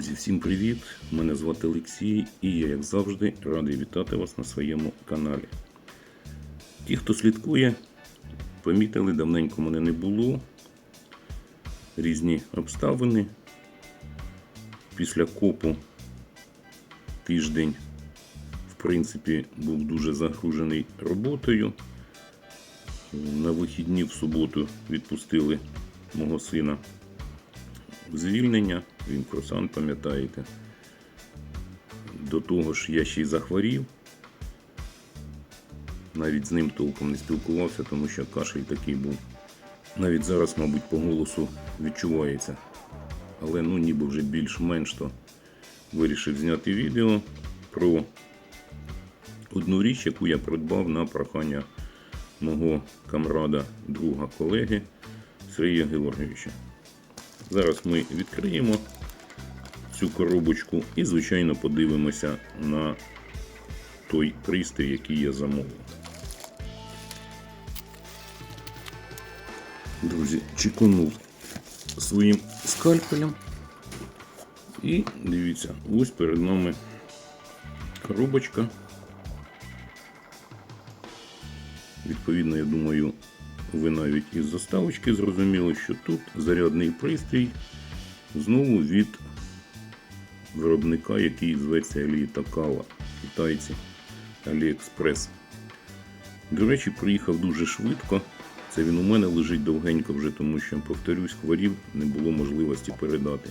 Друзі, всім привіт! Мене звати Олексій і я, як завжди, радий вітати вас на своєму каналі. Ті, хто слідкує, помітили, давненько мене не було. Різні обставини. Після копу тиждень, в принципі, був дуже загружений роботою. На вихідні в суботу відпустили мого сина в звільнення. Він курсант, пам'ятаєте. До того ж, я ще й захворів. Навіть з ним толком не спілкувався, тому що кашель такий був. Навіть зараз, мабуть, по голосу відчувається. Але ну ніби вже більш-менш то вирішив зняти відео про одну річ, яку я придбав на прохання мого камрада, друга, колеги Сергія Георгійовича. Зараз ми відкриємо цю коробочку і, звичайно, подивимося на той пристрій, який я замовив. Друзі, чеканув своїм скальпелем. І дивіться, ось перед нами коробочка. Відповідно, я думаю, ви навіть із заставочки зрозуміли, що тут зарядний пристрій знову від виробника, який зветься Алітакава, китайці AliExpress. До речі, приїхав дуже швидко. Це він у мене лежить довгенько вже, тому що, повторюсь, хворів, не було можливості передати.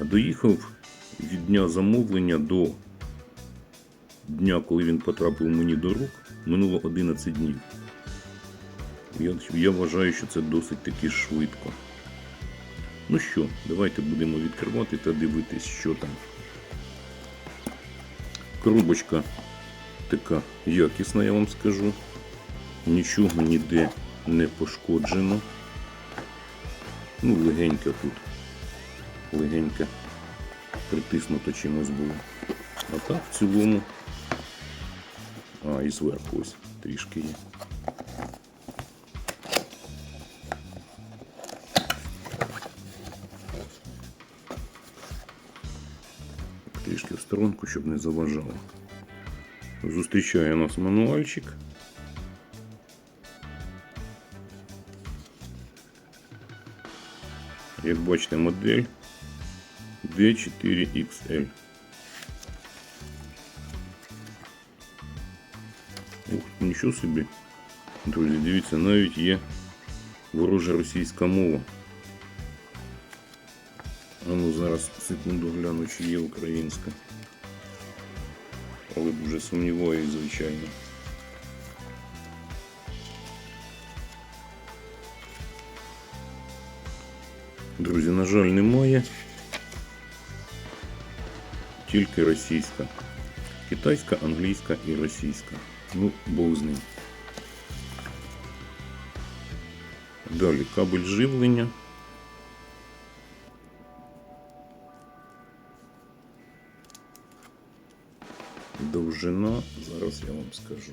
А доїхав від дня замовлення до дня, коли він потрапив мені до рук, минуло 11 днів. Я, вважаю, що це досить таки швидко. Ну що, давайте будемо відкривати та дивитись, що там. Коробочка така якісна, я вам скажу. Нічого ніде не пошкоджено. Ну, легенько тут. Легенько притиснуто чимось було. А так в цілому. А, і зверху ось трішки є. Сторонку, щоб не заважало. Зустрічає нас мануальчик. Як бачите, модель D4XL. Ух, нічого собі. Друзі, дивіться, навіть є ворожа російська мова. А ну зараз секунду гляну, чи є українська. Але дуже сумніваюсь, звичайно. Друзі, на жаль, немає. Тільки російська. Китайська, англійська і російська. Ну, Бог з ним. Далі кабель живлення. Довжина, зараз я вам скажу.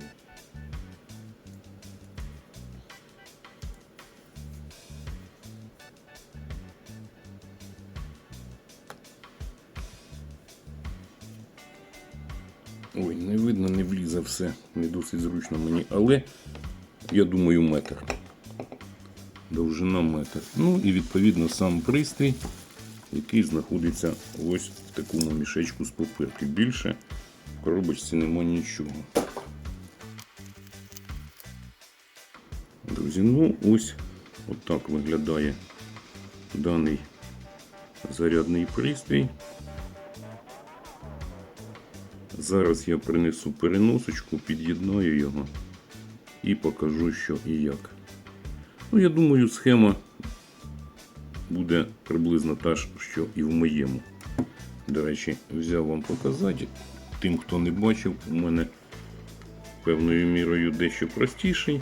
Ой, не видно, не влізе все, не досить зручно мені, але я думаю метр. Довжина метр. Ну і відповідно сам пристрій, який знаходиться ось в такому мішечку з папирки. Більше в коробочці нема нічого. Друзі, ну ось отак виглядає даний зарядний пристрій. Зараз я принесу переносочку, під'єднаю його і покажу, що і як. Ну, я думаю, схема буде приблизно та ж, що і в моєму. До речі, взяв вам показати. Тим, хто не бачив, у мене певною мірою дещо простіший.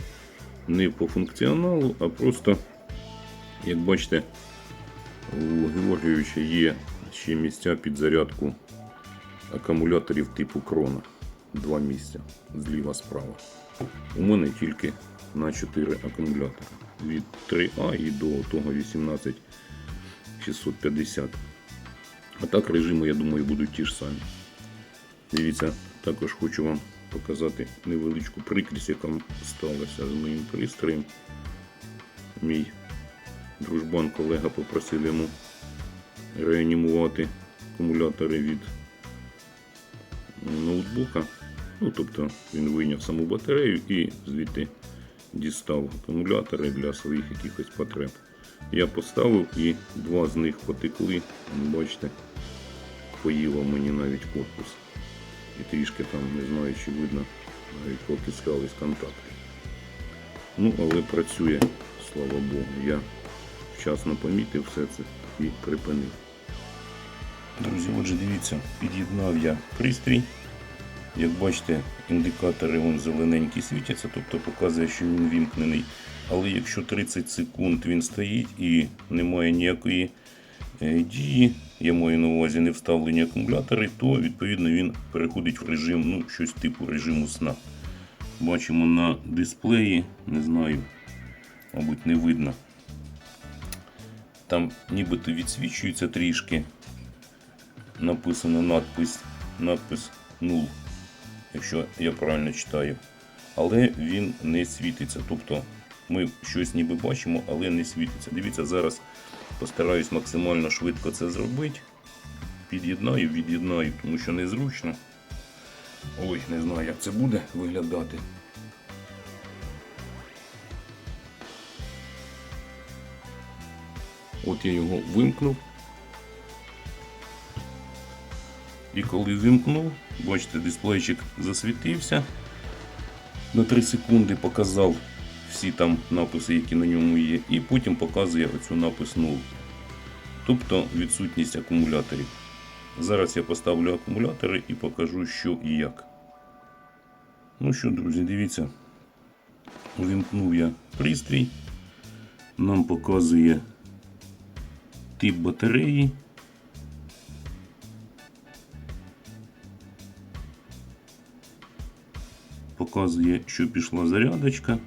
Не по функціоналу, а просто, як бачите, у Георгійовича є ще місця під зарядку акумуляторів типу крона. Два місця зліва справа. У мене тільки на 4 акумулятори. Від 3А і до того 18650. А так режими, я думаю, будуть ті ж самі. Дивіться, також хочу вам показати невеличку прикрість, яка сталася з моїм пристроєм. Мій дружбан колега попросив йому реанімувати акумулятори від ноутбука. Ну, тобто він вийняв саму батарею і звідти дістав акумулятори для своїх якихось потреб. Я поставив і два з них потекли. Бачите, поїло мені навіть корпус. І трішки там, не знаю, чи видно, навіть покискались контакти. Ну, але працює, слава Богу. Я вчасно помітив все це і припинив. Друзі, отже, дивіться, під'єднав я пристрій. Як бачите, індикатори вон зелененькі світяться, тобто показує, що він вімкнений. Але якщо 30 секунд він стоїть і немає ніякої дії, я маю на увазі не вставлені акумулятори, то відповідно він переходить в режим, ну, щось типу режиму сна. Бачимо на дисплеї, не знаю, мабуть, не видно. Там нібито відсвічується трішки. Написано надпис, надпис 0, якщо я правильно читаю. Але він не світиться. Тобто ми щось ніби бачимо, але не світиться. Дивіться, зараз постараюсь максимально швидко це зробити. Під'єднаю, від'єднаю, тому що незручно. Ой, не знаю, як це буде виглядати. От я його вимкнув. І коли вимкнув, бачите, дисплейчик засвітився. На 3 секунди показав всі там написи, які на ньому є, і потім показує оцю напис 0. Тобто відсутність акумуляторів. Зараз я поставлю акумулятори і покажу, що і як. Ну що, друзі, дивіться. Увімкнув я пристрій. Нам показує тип батареї. Показує, що пішла зарядочка.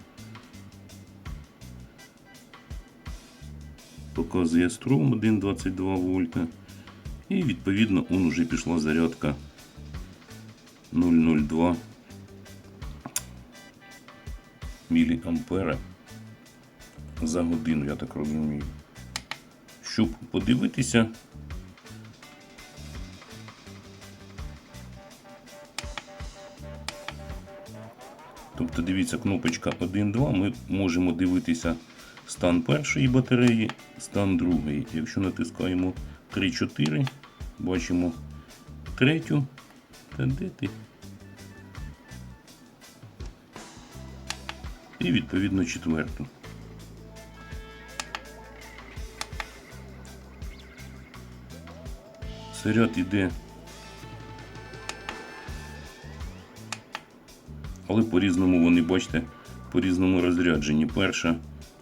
Показує струм 1,22 вольта. І відповідно он уже пішла зарядка 0,02 міліампера за годину, я так розумію. Щоб подивитися, Тобто, дивіться, кнопочка 1-2, ми можемо дивитися стан першої батареї, стан другої. Якщо натискаємо 3-4, бачимо третю. Та де ти? І відповідно четверту. Заряд іде але по-різному вони, бачите, по-різному розряджені. Перша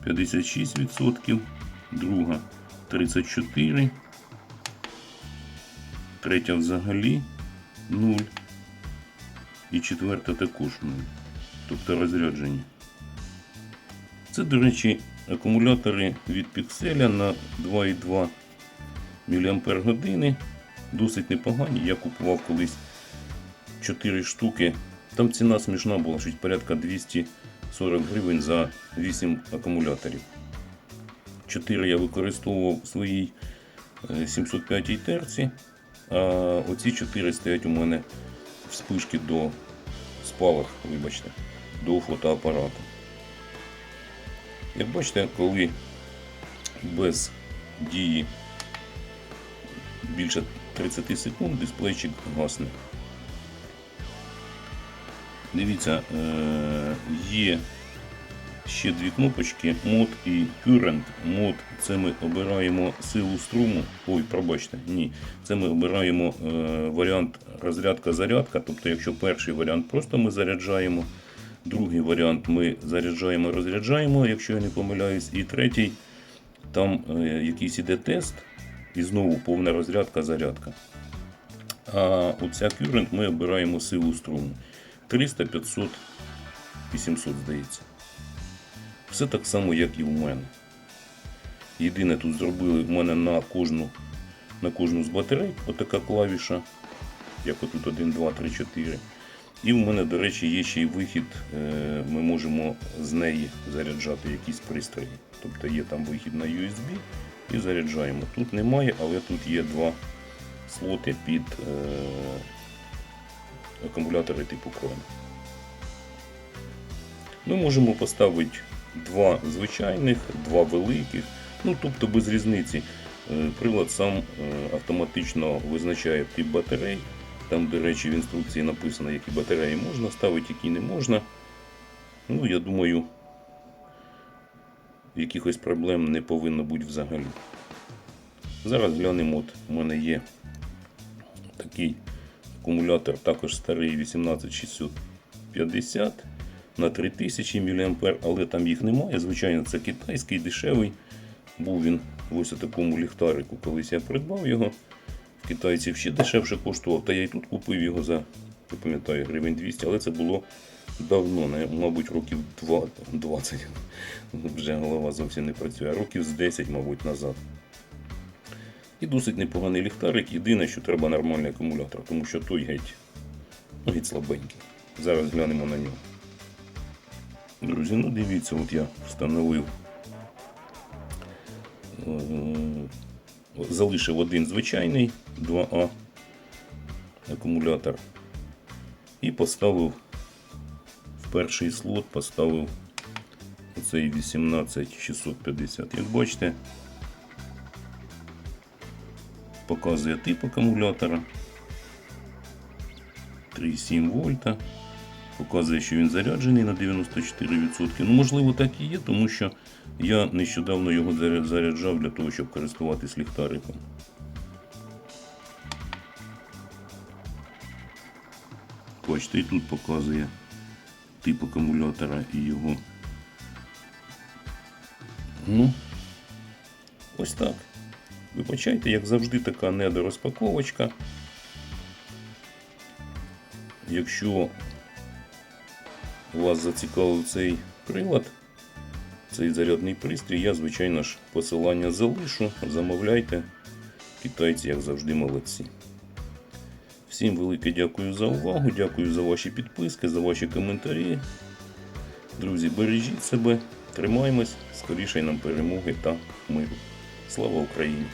56%, друга 34%, третя взагалі 0 і четверта також 0. Тобто розряджені. Це, до речі, акумулятори від пікселя на 2,2 мАч. Досить непогані. Я купував колись 4 штуки там ціна смішна була, щось порядка 240 гривень за 8 акумуляторів. 4 я використовував в своїй 705 терці, а оці 4 стоять у мене в спишки до спалах, вибачте, до фотоапарату. Як бачите, коли без дії більше 30 секунд дисплейчик гасне. Дивіться, е, є ще дві кнопочки Mod і Current. Mod це ми обираємо силу струму. Ой, пробачте, ні. Це ми обираємо е, варіант розрядка-зарядка. Тобто, якщо перший варіант просто ми заряджаємо, другий варіант ми заряджаємо, розряджаємо, якщо я не помиляюсь, і третій там е, якийсь іде тест, і знову повна розрядка-зарядка. А оця Current ми обираємо силу струму. 300, 500 і 700, здається. Все так само, як і в мене. Єдине тут зробили в мене на кожну на кожну з батарей, отака клавіша, як отут 1, 2, 3, 4. І в мене, до речі, є ще й вихід, е, ми можемо з неї заряджати якісь пристрої. Тобто є там вихід на USB і заряджаємо. Тут немає, але тут є два слоти під е, акумулятори типу Chrome. Ми можемо поставити два звичайних, два великих, ну тобто без різниці. Е, Прилад сам е, автоматично визначає тип батарей. Там, до речі, в інструкції написано, які батареї можна ставити, які не можна. Ну, я думаю, якихось проблем не повинно бути взагалі. Зараз глянемо, от у мене є такий акумулятор, також старий 18650 на 3000 мА, але там їх немає. Звичайно, це китайський, дешевий. Був він в ось такому ліхтарику. Колись я придбав його. В китайців ще дешевше коштував, та я і тут купив його за, не пам'ятаю, гривень 200, але це було давно, мабуть, років 20. Вже голова зовсім не працює, а років з 10, мабуть, назад. І досить непоганий ліхтарик. Єдине, що треба нормальний акумулятор, тому що той геть, ну, геть слабенький. Зараз глянемо на нього. Друзі, ну дивіться, от я встановив. е, Залишив один звичайний 2А акумулятор. І поставив в перший слот, поставив оцей 18650. Як бачите, показує тип акумулятора 3,7 вольта. Показує, що він заряджений на 94%. Ну, можливо, так і є, тому що я нещодавно його заряджав для того, щоб користуватись ліхтариком. Бачите, і тут показує тип акумулятора і його. Ну, ось так. Вибачайте, як завжди, така недорозпаковочка. Якщо вас зацікавив цей прилад, цей зарядний пристрій, я, звичайно ж, посилання залишу. Замовляйте. Китайці, як завжди, молодці. Всім велике дякую за увагу, дякую за ваші підписки, за ваші коментарі. Друзі, бережіть себе, тримаймось, скоріше нам перемоги та миру. Слава Україні!